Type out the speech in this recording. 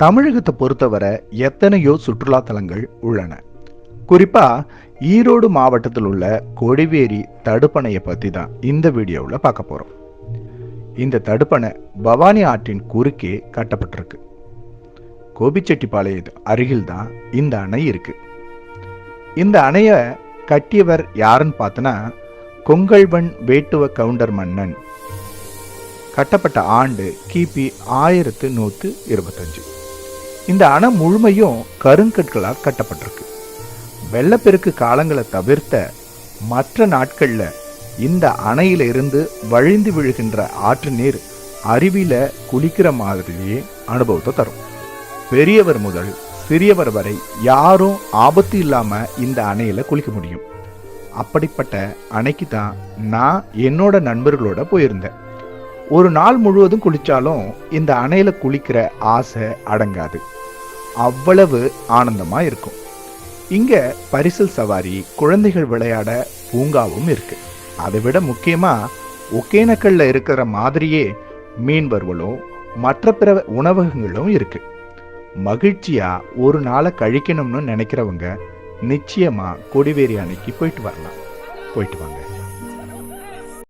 தமிழகத்தை பொறுத்தவரை எத்தனையோ சுற்றுலா தலங்கள் உள்ளன. குறிப்பாக ஈரோடு மாவட்டத்தில் உள்ள கொடிவேரி தடுப்பணையை பற்றி தான் இந்த வீடியோவில் பார்க்க போகிறோம் இந்த தடுப்பணை பவானி ஆற்றின் குறுக்கே கட்டப்பட்டிருக்கு. கோபிச்செட்டிப்பாளையம் அருகில் தான் இந்த அணை இருக்கு. இந்த அணையை கட்டியவர் யாருன்னு பார்த்தனா கொங்கல்வன் வேட்டுவ கவுண்டர் மன்னன். கட்டப்பட்ட ஆண்டு கிபி ஆயிரத்து நூற்று இருபத்தஞ்சு. இந்த அணை முழுமையும் கருங்கற்களால் கட்டப்பட்டிருக்கு. வெள்ளப்பெருக்கு காலங்களை தவிர்த்த மற்ற நாட்களில் இந்த அணையில இருந்து வழிந்து விழுகின்ற ஆற்று நீர் அருவியில குளிக்கிற மாதிரியே அனுபவத்தை தரும். பெரியவர் முதல் சிறியவர் வரை யாரும் ஆபத்து இல்லாம இந்த அணையில குளிக்க முடியும். அப்படிப்பட்ட அணைக்கு தான் நான் என்னோட நண்பர்களோட போயிருந்தேன். ஒரு நாள் முழுவதும் குளிச்சாலும் இந்த அணையில குளிக்கிற ஆசை அடங்காது. அவ்வளவு ஆனந்தமாக இருக்கும். இங்கே பரிசல் சவாரி குழந்தைகள் விளையாட பூங்காவும் இருக்கு. அதை விட முக்கியமாக ஒகேனக்கல்ல இருக்கிற மாதிரியே மீன் மற்ற பிற உணவகங்களும் இருக்கு. மகிழ்ச்சியாக ஒரு நாளை கழிக்கணும்னு நினைக்கிறவங்க நிச்சயமாக கொடிவேரி அணைக்கு போயிட்டு வரலாம். போயிட்டு வாங்க.